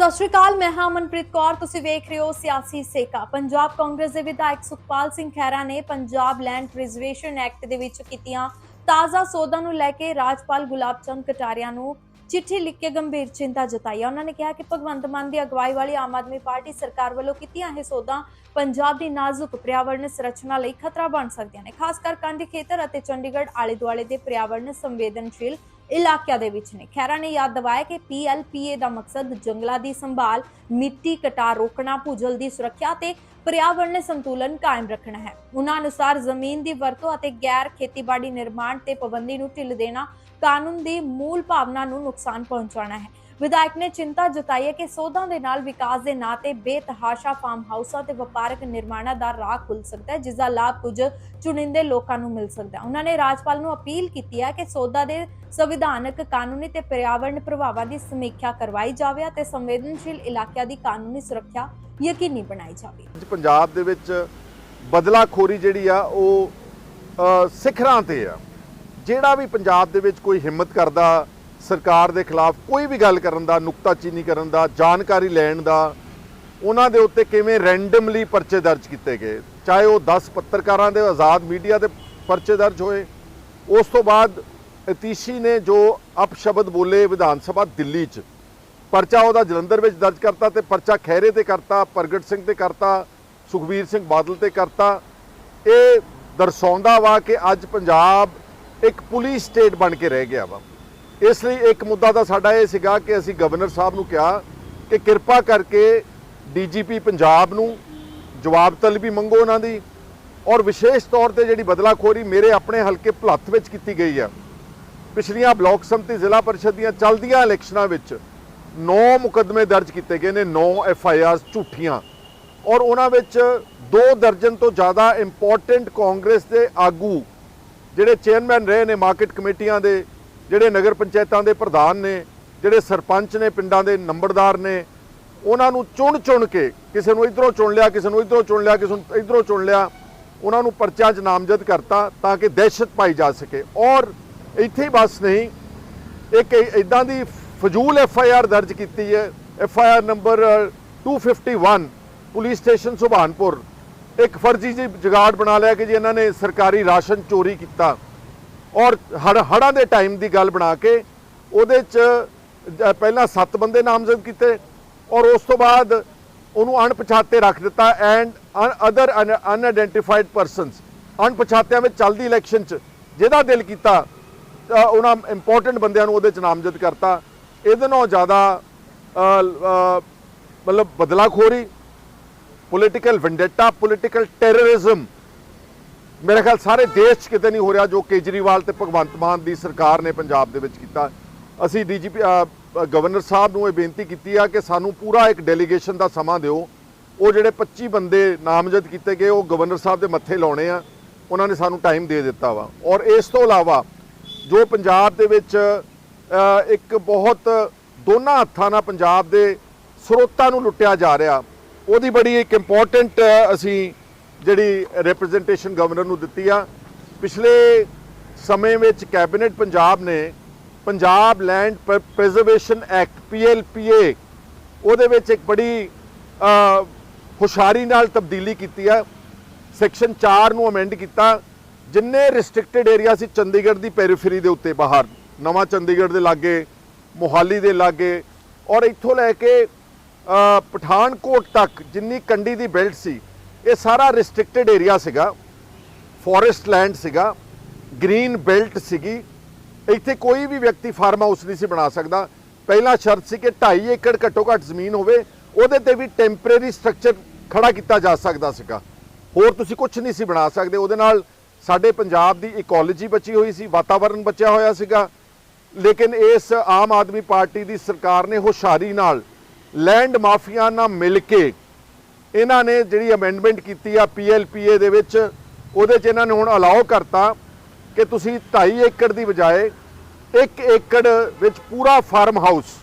ਸਤਿ ਸ਼੍ਰੀ ਅਕਾਲ, ਮੈਂ ਹਾਂ ਮਨਪ੍ਰੀਤ ਕੌਰ। ਤੁਸੀਂ ਵੇਖ ਰਹੇ ਹੋ ਸਿਆਸੀ ਸੇਕਾ। ਪੰਜਾਬ ਕਾਂਗਰਸ ਦੇ ਵਿਧਾਇਕ ਸੁਖਪਾਲ ਸਿੰਘ ਖਹਿਰਾ ਨੇ ਪੰਜਾਬ ਲੈਂਡ ਪ੍ਰੀਜ਼ਰਵੇਸ਼ਨ ਐਕਟ ਦੇ ਵਿੱਚ ਕੀਤੀਆਂ ਤਾਜ਼ਾ ਸੋਧਾਂ ਨੂੰ ਲੈ ਕੇ ਰਾਜਪਾਲ ਗੁਲਾਬ ਚੰਦ ਕਟਾਰੀਆ ਨੂੰ ਚਿੱਠੀ ਲਿਖ ਕੇ ਗੰਭੀਰ ਚਿੰਤਾ ਜਤਾਈ ਉਹਨਾਂ ਨੇ ਕਿਹਾ ਕਿ ਭਗਵੰਤ ਮਾਨ ਦੀ ਅਗਵਾਈ ਵਾਲੀ ਆਮ ਆਦਮੀ ਪਾਰਟੀ ਸਰਕਾਰ ਵੱਲੋਂ ਕੀਤੀਆਂ ਇਹ ਸੋਧਾਂ ਪੰਜਾਬ ਦੀ ਨਾਜ਼ੁਕ ਪਰਿਆਵਰਣ ਸੰਰਚਨਾ ਲਈ ਖਤਰਾ ਬਣ ਸਕਦੀਆਂ ਨੇ। ਖਾਸ ਕਰ ਕੰਢੀ ਖੇਤਰ ਅਤੇ ਚੰਡੀਗੜ੍ਹ ਆਲੇ ਦੁਆਲੇ ਦੇ ਪਰਿਆਵਰਣ ਸੰਵੇਦਨਸ਼ੀਲ ਇਲਾਕਿਆਂ ਦੇ ਵਿੱਚ ਨੇ। ਖੈਰਾ ਨੇ ਯਾਦ ਦਿਵਾਇਆ ਕਿ ਪੀਐਲਪੀਏ ਦਾ ਮਕਸਦ ਜੰਗਲਾਂ ਦੀ ਸੰਭਾਲ, ਮਿੱਟੀ ਕਟਾ ਰੋਕਣਾ, ਭੂਜਲ ਦੀ ਸੁਰੱਖਿਆ ਤੇ ਪਰਿਆਵਰਣ ਸੰਤੁਲਨ ਕਾਇਮ ਰੱਖਣਾ ਹੈ। ਉਹਨਾਂ ਅਨੁਸਾਰ ਜ਼ਮੀਨ ਦੀ ਵਰਤੋਂ ਅਤੇ ਗੈਰ ਖੇਤੀਬਾੜੀ ਨਿਰਮਾਣ ਤੇ ਪਾਬੰਦੀ ਨੂੰ ਢਿੱਲ ਦੇਣਾ ਕਾਨੂੰਨ ਦੀ ਮੂਲ ਭਾਵਨਾ ਨੂੰ ਨੁਕਸਾਨ ਪਹੁੰਚਾਉਣਾ ਹੈ। ਵਿਧਾਇਕ ਨੇ ਚਿੰਤਾ ਜਤਾਈ ਹੈ ਕਿ ਸੋਧਾਂ ਦੇ ਨਾਲ ਵਿਕਾਸ ਦੇ ਨਾਂ ਤੇ ਬੇਤਹਾਸ਼ਾ ਫਾਰਮ ਹਾਊਸਾਂ ਤੇ ਵਪਾਰਕ ਨਿਰਮਾਣਾਂ ਦਾ ਰਾਹ ਖੁੱਲ ਸਕਦਾ ਹੈ, ਜਿਸ ਦਾ ਲਾਭ ਕੁਝ ਚੁਣਿੰਦੇ ਲੋਕਾਂ ਨੂੰ ਮਿਲ ਸਕਦਾ ਹੈ। ਉਹਨਾਂ ਨੇ ਰਾਜਪਾਲ ਨੂੰ ਅਪੀਲ ਕੀਤੀ ਹੈ ਕਿ ਸੋਧਾਂ ਦੇ ਸੰਵਿਧਾਨਕ ਕਾਨੂੰਨੀ ਤੇ ਪਰਿਆਵਰਣ ਪ੍ਰਭਾਵਾਂ ਦੀ ਸਮੀਖਿਆ ਕਰਵਾਈ ਜਾਵੇ ਅਤੇ ਸੰਵੇਦਨਸ਼ੀਲ ਇਲਾਕਿਆਂ ਦੀ ਕਾਨੂੰਨੀ ਸੁਰੱਖਿਆ ਯਕੀਨੀ ਬਣਾਈ ਜਾਵੇ। ਪੰਜਾਬ ਦੇ ਵਿੱਚ ਬਦਲਾਖੋਰੀ ਜਿਹੜੀ ਆ, ਉਹ ਸਿਖਰਾਂ ਤੇ ਆ। ਜਿਹੜਾ ਵੀ ਪੰਜਾਬ ਦੇ ਵਿੱਚ ਕੋਈ ਹਿੰਮਤ ਕਰਦਾ ਸਰਕਾਰ ਦੇ ਖਿਲਾਫ ਕੋਈ ਵੀ ਗੱਲ ਕਰਨ ਦਾ ਨੁਕਤਾਚੀਨੀ ਕਰਨ ਦਾ, ਜਾਣਕਾਰੀ ਲੈਣ ਦਾ, ਉਹਨਾਂ ਦੇ ਉੱਤੇ ਕਿਵੇਂ ਰੈਂਡਮਲੀ ਪਰਚੇ ਦਰਜ ਕੀਤੇ ਗਏ? ਚਾਹੇ ਉਹ 10 ਪੱਤਰਕਾਰਾਂ ਦੇ, ਆਜ਼ਾਦ ਮੀਡੀਆ ਦੇ ਪਰਚੇ ਦਰਜ ਹੋਏ। ਉਸ ਤੋਂ ਬਾਅਦ ਅਤੀਸ਼ੀ ਨੇ ਜੋ ਅਪਸ਼ਬਦ ਬੋਲੇ ਵਿਧਾਨ ਸਭਾ ਦਿੱਲੀ 'ਚ, ਪਰਚਾ ਉਹਦਾ ਜਲੰਧਰ ਵਿੱਚ ਦਰਜ ਕਰਤਾ ਤੇ ਪਰਚਾ ਖਹਿਰੇ ਤੇ ਕਰਤਾ, ਪ੍ਰਗਟ ਸਿੰਘ ਤੇ ਕਰਤਾ, ਸੁਖਬੀਰ ਸਿੰਘ ਬਾਦਲ ਤੇ ਕਰਤਾ। ਇਹ ਦਰਸਾਉਂਦਾ ਵਾ ਕਿ ਅੱਜ ਪੰਜਾਬ ਇੱਕ ਪੁਲਿਸ ਸਟੇਟ ਬਣ ਕੇ ਰਹਿ ਗਿਆ ਵਾ। ਇਸ ਲਈ ਇੱਕ ਮੁੱਦਾ ਦਾ ਸਾਡਾ ਇਹ ਸੀਗਾ ਕਿ ਅਸੀਂ ਗਵਰਨਰ ਸਾਹਿਬ ਨੂੰ ਕਿਹਾ ਕਿ ਕਿਰਪਾ ਕਰਕੇ ਡੀਜੀਪੀ ਪੰਜਾਬ ਨੂੰ ਜਵਾਬ ਤਲਬੀ ਮੰਗੋ ਉਹਨਾਂ ਦੀ ਔਰ ਵਿਸ਼ੇਸ਼ ਤੌਰ ਤੇ ਜਿਹੜੀ ਬਦਲਾਖੋਰੀ ਮੇਰੇ ਆਪਣੇ ਹਲਕੇ ਭਲੱਥ ਵਿੱਚ ਕੀਤੀ ਗਈ ਆ। ਪਿਛਲੀਆਂ ਬਲਾਕ ਸੰਮਤੀ ਜ਼ਿਲ੍ਹਾ ਪਰਿਸ਼ਦ ਦੀਆਂ ਚੱਲਦੀਆਂ ਇਲੈਕਸ਼ਨਾਂ ਵਿੱਚ 9 ਮੁਕੱਦਮੇ ਦਰਜ ਕੀਤੇ ਗਏ ਨੇ 9 ਐਫ ਆਈ ਆਰ ਝੂਠੀਆਂ। ਔਰ ਉਹਨਾਂ ਵਿੱਚ ਦੋ ਦਰਜਨ ਤੋਂ ਜ਼ਿਆਦਾ ਇੰਪੋਰਟੈਂਟ ਕਾਂਗਰਸ ਦੇ ਆਗੂ ਜਿਹੜੇ ਚੇਅਰਮੈਨ ਰਹੇ ਨੇ ਮਾਰਕੀਟ ਕਮੇਟੀਆਂ ਦੇ ਜਿਹੜੇ ਨਗਰ ਪੰਚਾਇਤਾਂ ਦੇ ਪ੍ਰਧਾਨ ਨੇ, ਜਿਹੜੇ ਸਰਪੰਚ ਨੇ, ਪਿੰਡਾਂ ਦੇ ਨੰਬਰਦਾਰ ਨੇ, ਉਹਨਾਂ ਨੂੰ ਚੁਣ ਚੁਣ ਕੇ ਕਿਸੇ ਨੂੰ ਇਧਰੋਂ ਚੁਣ ਲਿਆ, ਕਿਸੇ ਨੂੰ ਇਧਰੋਂ ਚੁਣ ਲਿਆ, ਕਿਸੇ ਨੂੰ ਇਧਰੋਂ ਚੁਣ ਲਿਆ, ਉਹਨਾਂ ਨੂੰ ਪਰਚਾ 'ਚ ਨਾਮਜ਼ਦ ਕਰਤਾ ਤਾਂ ਕਿ ਦਹਿਸ਼ਤ ਪਾਈ ਜਾ ਸਕੇ। ਔਰ ਇੱਥੇ ਹੀ ਬਸ ਨਹੀਂ, ਇੱਕ ਇਦਾਂ ਦੀ ਫਜ਼ੂਲ ਐਫ ਆਈ ਆਰ ਦਰਜ ਕੀਤੀ ਹੈ। F I R number 251 police station Subhanpur. ਇੱਕ ਫਰਜ਼ੀ ਜੀ ਜਗਾੜ ਬਣਾ ਲਿਆ ਕਿ ਜੀ ਇਹਨਾਂ ਨੇ ਸਰਕਾਰੀ ਰਾਸ਼ਨ ਚੋਰੀ ਕੀਤਾ। ਔਰ ਹੜ- ਹੜ੍ਹਾਂ ਦੇ ਟਾਈਮ ਦੀ ਗੱਲ ਬਣਾ ਕੇ ਉਹਦੇ ਚ ਪਹਿਲਾਂ 7 ਬੰਦੇ ਨਾਮਜ਼ਦ ਕੀਤੇ ਔਰ ਉਸ ਤੋਂ ਬਾਅਦ ਉਹਨੂੰ ਅਣਪਛਾਤੇ ਰੱਖ ਦਿੱਤਾ ਐਂਡ ਅਦਰ ਅਨਆਇਡੈਂਟੀਫਾਈਡ ਪਰਸਨਸ ਅਣਪਛਾਤਿਆਂ ਵਿੱਚ ਚੱਲਦੀ ਇਲੈਕਸ਼ਨ ਚ ਜਿਹਦਾ ਦਿਲ ਕੀਤਾ ਉਹਨਾਂ ਇੰਪੋਰਟੈਂਟ ਬੰਦਿਆਂ ਨੂੰ ਉਹਦੇ ਚ ਨਾਮਜ਼ਦ ਕਰਤਾ। ਇਹਦੇ ਨਾਲੋਂ ਜ਼ਿਆਦਾ ਮਤਲਬ ਬਦਲਾਖੋਰੀ ਪੋਲੀਟੀਕਲ ਵੈਂਡੇਟਾ ਪੋਲੀਟੀਕਲ ਟੈਰਰਿਜ਼ਮ ਮੇਰੇ ਖਿਆਲ ਸਾਰੇ ਦੇਸ਼ 'ਚ ਕਿਤੇ ਨਹੀਂ ਹੋ ਰਿਹਾ ਜੋ ਕੇਜਰੀਵਾਲ ਤੇ ਭਗਵੰਤ ਮਾਨ ਦੀ ਸਰਕਾਰ ਨੇ ਪੰਜਾਬ ਦੇ ਵਿੱਚ ਕੀਤਾ। ਅਸੀਂ ਡੀਜੀਪੀ ਗਵਰਨਰ ਸਾਹਿਬ ਨੂੰ ਇਹ ਬੇਨਤੀ ਕੀਤੀ ਆ ਕਿ ਸਾਨੂੰ ਪੂਰਾ ਇੱਕ ਡੈਲੀਗੇਸ਼ਨ ਦਾ ਸਮਾਂ ਦਿਓ। ਉਹ ਜਿਹੜੇ 25 ਬੰਦੇ ਨਾਮਜ਼ਦ ਕੀਤੇ ਗਏ, ਉਹ ਗਵਰਨਰ ਸਾਹਿਬ ਦੇ ਮੱਥੇ ਲਾਉਣੇ ਆ। ਉਹਨਾਂ ਨੇ ਸਾਨੂੰ ਟਾਈਮ ਦੇ ਦਿੱਤਾ ਵਾ। ਔਰ ਇਸ ਤੋਂ ਇਲਾਵਾ ਜੋ ਪੰਜਾਬ ਦੇ ਵਿੱਚ ਇੱਕ ਬਹੁਤ ਦੋਨਾਂ ਹੱਥਾਂ ਨਾਲ ਪੰਜਾਬ ਦੇ ਸਰੋਤਾਂ ਨੂੰ ਲੁੱਟਿਆ ਜਾ ਰਿਹਾ, ਉਹਦੀ ਬੜੀ ਇੱਕ ਇੰਪੋਰਟੈਂਟ ਅਸੀਂ ਜਿਹੜੀ ਰਿਪਰੈਜ਼ੈਂਟੇਸ਼ਨ ਗਵਰਨਰ ਨੂੰ ਦਿੱਤੀ ਆ ਪਿਛਲੇ ਸਮੇਂ ਵਿੱਚ ਕੈਬਨਿਟ ਪੰਜਾਬ ਨੇ Punjab land preservation act PLPA ਉਹਦੇ ਵਿੱਚ ਇੱਕ ਬੜੀ ਅ, ਹੁਸ਼ਿਆਰੀ ਨਾਲ ਤਬਦੀਲੀ ਕੀਤੀ ਆ। ਸੈਕਸ਼ਨ 4 ਨੂੰ ਅਮੈਂਡ ਕੀਤਾ। ਜਿੰਨੇ ਰਿਸਟ੍ਰਿਕਟਡ ਏਰੀਆ ਸੀ ਚੰਡੀਗੜ੍ਹ ਦੀ ਪੈਰੀਫਰੀ ਦੇ ਉੱਤੇ ਬਾਹਰ ਨਵਾਂ ਚੰਡੀਗੜ੍ਹ ਦੇ ਲਾਗੇ ਮੋਹਾਲੀ ਦੇ ਲਾਗੇ ਔਰ ਇੱਥੋਂ ਲੈ ਕੇ ਪਠਾਨਕੋਟ ਤੱਕ ਜਿੰਨੀ ਕੰਡੀ ਦੀ ਬੈਲਟ ਸੀ ਇਹ ਸਾਰਾ ਰਿਸਟ੍ਰਿਕਟਡ ਏਰੀਆ ਸੀਗਾ। ਫੋਰੈਸਟ ਲੈਂਡ ਸੀਗਾ। ਗ੍ਰੀਨ ਬੈਲਟ ਸੀਗੀ। ਇੱਥੇ ਕੋਈ ਵੀ ਵਿਅਕਤੀ ਫਾਰਮ ਹਾਊਸ ਨਹੀਂ ਸੀ ਬਣਾ ਸਕਦਾ। ਪਹਿਲਾ ਸ਼ਰਤ ਸੀ ਕਿ 2.5 ਏਕੜ ਘੱਟੋ ਘੱਟ ਜ਼ਮੀਨ ਹੋਵੇ, ਉਹਦੇ ਤੇ ਵੀ ਟੈਂਪਰੇਰੀ ਸਟਰਕਚਰ ਖੜਾ ਕੀਤਾ ਜਾ ਸਕਦਾ ਸੀਗਾ। ਹੋਰ ਤੁਸੀਂ ਕੁਝ ਨਹੀਂ ਸੀ ਬਣਾ ਸਕਦੇ। ਉਹਦੇ ਨਾਲ ਸਾਡੇ ਪੰਜਾਬ ਦੀ ਇਕੋਲੋਜੀ ਬਚੀ ਹੋਈ ਸੀ ਵਾਤਾਵਰਣ ਬਚਿਆ ਹੋਇਆ ਸੀਗਾ। ਲੇਕਿਨ ਇਸ ਆਮ ਆਦਮੀ ਪਾਰਟੀ ਦੀ ਸਰਕਾਰ ਨੇ ਹੁਸ਼ਿਆਰੀ ਨਾਲ ਲੈਂਡ ਮਾਫੀਆ ਨਾਲ ਮਿਲ ਕੇ ਇਹਨਾਂ ਨੇ ਜਿਹੜੀ ਅਮੈਂਡਮੈਂਟ ਕੀਤੀ ਆ ਪੀਐਲਪੀਏ ਦੇ ਵਿੱਚ, ਉਹਦੇ 'ਚ ਇਹਨਾਂ ਨੇ ਹੁਣ ਅਲਾਉ ਕਰਤਾ ਕਿ ਤੁਸੀਂ 2.5 ਏਕੜ ਦੀ ਬਜਾਏ 1 ਏਕੜ ਵਿੱਚ ਪੂਰਾ ਫਾਰਮ ਹਾਊਸ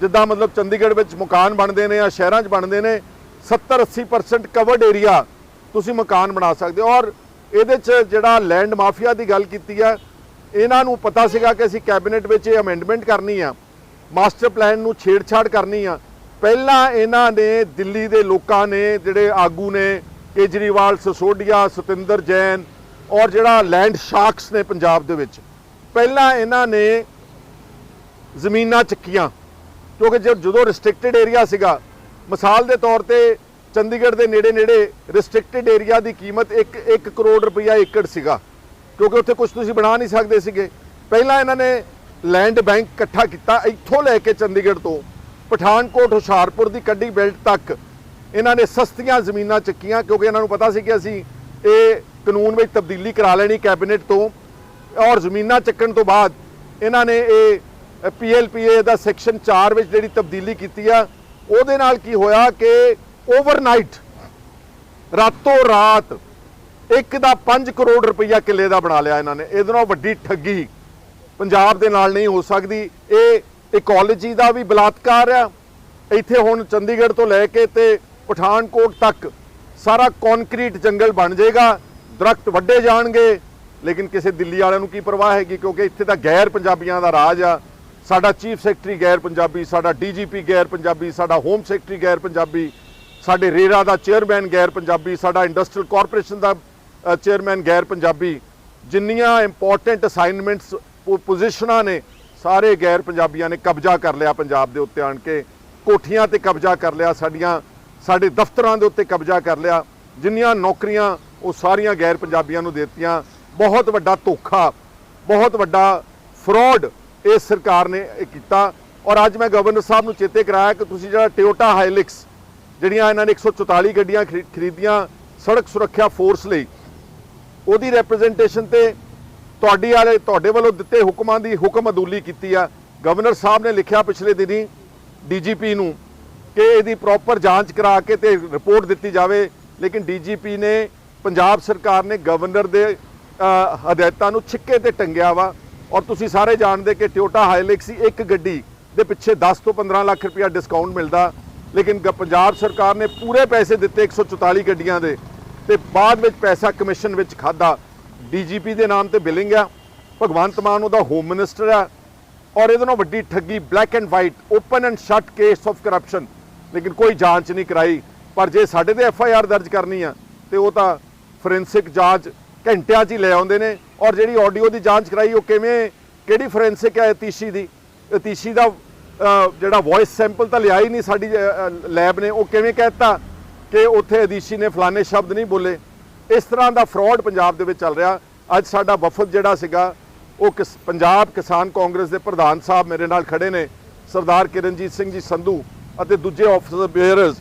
ਜਿੱਦਾਂ ਮਤਲਬ ਚੰਡੀਗੜ੍ਹ ਵਿੱਚ ਮਕਾਨ ਬਣਦੇ ਨੇ ਜਾਂ ਸ਼ਹਿਰਾਂ 'ਚ ਬਣਦੇ ਨੇ 70 80% ਕਵਰਡ ਏਰੀਆ ਤੁਸੀਂ ਮਕਾਨ ਬਣਾ ਸਕਦੇ ਹੋ। ਔਰ ਇਹਦੇ 'ਚ ਜਿਹੜਾ ਲੈਂਡ ਮਾਫੀਆ ਦੀ ਗੱਲ ਕੀਤੀ ਆ, ਇਹਨਾਂ ਨੂੰ ਪਤਾ ਸੀਗਾ ਕਿ ਅਸੀਂ ਕੈਬਨਿਟ ਵਿੱਚ ਇਹ ਅਮੈਂਡਮੈਂਟ ਕਰਨੀ ਆ ਮਾਸਟਰ ਪਲਾਨ ਨੂੰ ਛੇੜਛਾੜ ਕਰਨੀ ਆ ਪਹਿਲਾਂ ਇਹਨਾਂ ਨੇ ਦਿੱਲੀ ਦੇ ਲੋਕਾਂ ਨੇ, ਜਿਹੜੇ ਆਗੂ ਨੇ, ਕੇਜਰੀਵਾਲ, ਸਸੋਡੀਆ, ਸਤਿੰਦਰ ਜੈਨ ਔਰ ਜਿਹੜਾ ਲੈਂਡ ਸ਼ਾਰਕਸ ਨੇ ਪੰਜਾਬ ਦੇ ਵਿੱਚ, ਪਹਿਲਾਂ ਇਹਨਾਂ ਨੇ ਜ਼ਮੀਨਾਂ ਚੱਕੀਆਂ। ਕਿਉਂਕਿ ਜਦ ਜਦੋਂ ਰਿਸਟ੍ਰਿਕਟਡ ਏਰੀਆ ਸੀਗਾ, ਮਿਸਾਲ ਦੇ ਤੌਰ ਤੇ ਚੰਡੀਗੜ੍ਹ ਦੇ ਨੇੜੇ ਨੇੜੇ ਰਿਸਟ੍ਰਿਕਟਡ ਏਰੀਆ ਦੀ ਕੀਮਤ 1 1 ਕਰੋੜ ਰੁਪਈਆ ਏਕੜ ਸੀਗਾ। ਕਿਉਂਕਿ ਉੱਥੇ ਕੁਝ ਤੁਸੀਂ ਬਣਾ ਨਹੀਂ ਸਕਦੇ ਸੀਗੇ। ਪਹਿਲਾਂ ਇਹਨਾਂ ਨੇ ਲੈਂਡ ਬੈਂਕ ਇਕੱਠਾ ਕੀਤਾ, ਇੱਥੋਂ ਲੈ ਕੇ ਚੰਡੀਗੜ੍ਹ ਤੋਂ। ਪਠਾਨਕੋਟ ਹੁਸ਼ਿਆਰਪੁਰ ਦੀ ਕੱਡੀ ਬੈਲਟ ਤੱਕ ਇਹਨਾਂ ਨੇ ਸਸਤੀਆਂ ਜ਼ਮੀਨਾਂ ਚੱਕੀਆਂ ਕਿਉਂਕਿ ਇਹਨਾਂ ਨੂੰ ਪਤਾ ਸੀ ਕਿ ਅਸੀਂ ਇਹ ਕਾਨੂੰਨ ਵਿੱਚ ਤਬਦੀਲੀ ਕਰਾ ਲੈਣੀ ਕੈਬਨਿਟ ਤੋਂ ਔਰ ਜ਼ਮੀਨਾਂ ਚੱਕਣ ਤੋਂ ਬਾਅਦ ਇਹਨਾਂ ਨੇ ਇਹ ਪੀਐਲਪੀਏ ਦਾ ਸੈਕਸ਼ਨ 4 ਵਿੱਚ ਜਿਹੜੀ ਤਬਦੀਲੀ ਕੀਤੀ ਆ, ਉਹਦੇ ਨਾਲ ਕੀ ਹੋਇਆ ਕਿ ਓਵਰਨਾਈਟ ਰਾਤੋਂ ਰਾਤ ਇੱਕ ਦਾ 5 ਕਰੋੜ ਰੁਪਈਆ ਕਿੱਲੇ ਦਾ ਬਣਾ ਲਿਆ ਇਹਨਾਂ ਨੇ। ਇਹਦੇ ਨਾਲ ਵੱਡੀ ਠੱਗੀ ਪੰਜਾਬ ਦੇ ਨਾਲ ਨਹੀਂ ਹੋ ਸਕਦੀ। ਇਹ ਇਕੋਲੋਜੀ ਦਾ ਵੀ ਬਲਾਤਕਾਰ ਆ। ਇੱਥੇ ਹੁਣ ਚੰਡੀਗੜ੍ਹ ਤੋਂ ਲੈ ਕੇ ਤੇ ਪਠਾਨਕੋਟ ਤੱਕ ਸਾਰਾ ਕੰਕਰੀਟ ਜੰਗਲ ਬਣ ਜਾਏਗਾ। ਦਰਖਤ ਵੱਡੇ ਜਾਣਗੇ। ਲੇਕਿਨ ਕਿਸੇ ਦਿੱਲੀ ਵਾਲਿਆਂ ਨੂੰ ਕੀ ਪਰਵਾਹ ਹੈਗੀ? ਕਿਉਂਕਿ ਇੱਥੇ ਤਾਂ ਗੈਰ ਪੰਜਾਬੀਆਂ ਦਾ ਰਾਜ ਆ। ਸਾਡਾ ਚੀਫ ਸੈਕਟਰੀ ਗੈਰ ਪੰਜਾਬੀ, ਸਾਡਾ ਡੀਜੀਪੀ ਗੈਰ ਪੰਜਾਬੀ, ਸਾਡਾ ਹੋਮ ਸੈਕਟਰੀ ਗੈਰ ਪੰਜਾਬੀ, ਸਾਡੇ ਰੇਰਾ ਦਾ ਚੇਅਰਮੈਨ ਗੈਰ ਪੰਜਾਬੀ, ਸਾਡਾ ਇੰਡਸਟਰੀਅਲ ਕਾਰਪੋਰੇਸ਼ਨ ਦਾ ਚੇਅਰਮੈਨ ਗੈਰ ਪੰਜਾਬੀ। ਜਿੰਨੀਆਂ ਇੰਪੋਰਟੈਂਟ ਅਸਾਈਨਮੈਂਟਸ ਪੋਜੀਸ਼ਨਾਂ ਨੇ ਸਾਰੇ ਗੈਰ ਪੰਜਾਬੀਆਂ ਨੇ ਕਬਜ਼ਾ ਕਰ ਲਿਆ ਪੰਜਾਬ ਦੇ ਉੱਤੇ ਆਣ ਕੇ। ਕੋਠੀਆਂ ਤੇ ਕਬਜ਼ਾ ਕਰ ਲਿਆ, ਸਾਡੀਆਂ, ਸਾਡੇ ਦਫ਼ਤਰਾਂ ਦੇ ਉੱਤੇ ਕਬਜ਼ਾ ਕਰ ਲਿਆ। ਜਿੰਨੀਆਂ ਨੌਕਰੀਆਂ ਉਹ ਸਾਰੀਆਂ ਗੈਰ ਪੰਜਾਬੀਆਂ ਨੂੰ ਦਿੱਤੀਆਂ। ਬਹੁਤ ਵੱਡਾ ਧੋਖਾ, ਬਹੁਤ ਵੱਡਾ ਫਰਾਡ ਇਸ ਸਰਕਾਰ ਨੇ ਇਹ ਕੀਤਾ। ਔਰ ਅੱਜ ਮੈਂ ਗਵਰਨਰ ਸਾਹਿਬ ਨੂੰ ਚੇਤੇ ਕਰਾਇਆ ਕਿ ਤੁਸੀਂ ਜਿਹੜਾ ਟਿਓਟਾ ਹਾਈਲਿਕਸ ਜਿਹੜੀਆਂ ਇਹਨਾਂ ਨੇ 144 ਗੱਡੀਆਂ ਖਰੀ- ਖਰੀਦੀਆਂ ਸੜਕ ਸੁਰੱਖਿਆ ਫੋਰਸ ਲਈ, ਉਹਦੀ ਰਿਪਰੈਜ਼ੈਂਟੇਸ਼ਨ ਤੇ ਤੁਹਾਡੀ ਵਾਲੇ ਤੁਹਾਡੇ ਵੱਲੋਂ ਦਿੱਤੇ ਹੁਕਮਾਂ ਦੀ ਹੁਕਮ ਅਦੂਲੀ ਕੀਤੀ ਆ। ਗਵਰਨਰ ਸਾਹਿਬ ਨੇ ਲਿਖਿਆ ਪਿਛਲੇ ਦਿਨੀ ਡੀਜੀਪੀ ਨੂੰ ਕਿ ਇਹਦੀ ਪ੍ਰੋਪਰ ਜਾਂਚ ਕਰਾ ਕੇ ਤੇ ਰਿਪੋਰਟ ਦਿੱਤੀ ਜਾਵੇ। ਲੇਕਿਨ ਡੀਜੀਪੀ ਨੇ, ਪੰਜਾਬ ਸਰਕਾਰ ਨੇ ਗਵਰਨਰ ਦੇ ਹਦਾਇਤਾਂ ਨੂੰ ਛਿੱਕੇ ਤੇ ਟੰਗਿਆ ਵਾ। ਔਰ ਤੁਸੀਂ ਸਾਰੇ ਜਾਣਦੇ ਕਿ ਟਿਓਟਾ ਹਾਈਲਿਕਸ ਦੀ ਇੱਕ ਗੱਡੀ ਦੇ ਪਿੱਛੇ 10 ਤੋਂ 15 ਲੱਖ ਰੁਪਇਆ ਡਿਸਕਾਊਂਟ ਮਿਲਦਾ। ਲੇਕਿਨ ਗ- ਪੰਜਾਬ ਸਰਕਾਰ ਨੇ ਪੂਰੇ ਪੈਸੇ ਦਿੱਤੇ 144 ਗੱਡੀਆਂ ਦੇ। ਤੇ ਬਾਅਦ ਵਿੱਚ ਪੈਸਾ ਕਮਿਸ਼ਨ ਵਿੱਚ ਖਾਦਾ ਡੀਜੀਪੀ ਦੇ ਨਾਮ ਤੇ ਬਿਲਿੰਗ ਆ, ਭਗਵੰਤ ਮਾਨ ਉਹਦਾ ਹੋਮ ਮਿਨਿਸਟਰ ਆ, ਔਰ ਇਹਦੇ ਨਾਲ ਵੱਡੀ ਠੱਗੀ black and white open and shut case of corruption ਲੇਕਿਨ ਕੋਈ ਜਾਂਚ ਨਹੀਂ ਕਰਾਈ, ਪਰ ਜੇ ਸਾਡੇ ਤੇ ਐਫ ਆਈ ਆਰ ਦਰਜ ਕਰਨੀ ਆ, ਤੇ ਉਹ ਤਾਂ ਫੋਰੈਂਸਿਕ ਜਾਂਚ ਘੰਟਿਆਂ 'ਚ ਹੀ ਲੈ ਆਉਂਦੇ ਨੇ, ਔਰ ਜਿਹੜੀ ਆਡੀਓ ਦੀ ਜਾਂਚ ਕਰਾਈ, ਉਹ ਕਿਵੇਂ, ਕਿਹੜੀ ਫੋਰੈਂਸਿਕ ਹੈ ਅਤੀਸ਼ੀ ਦੀ? ਅਤੀਸ਼ੀ ਦਾ ਜਿਹੜਾ ਵੌਇਸ ਸੈਂਪਲ ਤਾਂ ਲਿਆ ਹੀ ਨਹੀਂ ਸਾਡੀ ਲੈਬ ਨੇ, ਉਹ ਕਿਵੇਂ ਕਹਿਤਾ ਕਿ ਉੱਥੇ ਅਦੀਸ਼ੀ ਨੇ ਫਲਾਣੇ ਸ਼ਬਦ ਨਹੀਂ ਬੋਲੇ? ਇਸ ਤਰ੍ਹਾਂ ਦਾ ਫਰਾਡ ਪੰਜਾਬ ਦੇ ਵਿੱਚ ਚੱਲ ਰਿਹਾ। ਅੱਜ ਸਾਡਾ ਵਫਦ ਜਿਹੜਾ ਸੀਗਾ, ਉਹ ਕਿਸ, ਪੰਜਾਬ ਕਿਸਾਨ ਕਾਂਗਰਸ ਦੇ ਪ੍ਰਧਾਨ ਸਾਹਿਬ ਮੇਰੇ ਨਾਲ ਖੜੇ ਨੇ, ਸਰਦਾਰ ਕਿਰਨਜੀਤ ਸਿੰਘ ਜੀ ਸੰਧੂ ਅਤੇ ਦੂਜੇ ਆਫੀਸਰ ਬੇਅਰਸ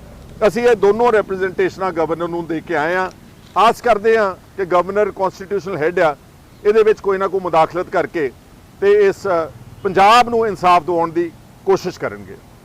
ਅਸੀਂ ਇਹ ਦੋਨੋਂ ਰਿਪਰੈਜ਼ੈਂਟੇਸ਼ਨਾਂ ਗਵਰਨਰ ਨੂੰ ਦੇ ਕੇ ਆਏ ਆ ਆਸ ਕਰਦੇ ਆ ਕਿ ਗਵਰਨਰ ਕਨਸਟੀਟਿਊਸ਼ਨਲ ਹੈੱਡ ਆ, ਇਹਦੇ ਵਿੱਚ ਕੋਈ ਨਾ ਕੋਈ ਮੁਦਾਖਲਤ ਕਰਕੇ ਤੇ ਇਸ ਪੰਜਾਬ ਨੂੰ ਇਨਸਾਫ ਦਿਵਾਉਣ ਦੀ ਕੋਸ਼ਿਸ਼ ਕਰਨਗੇ।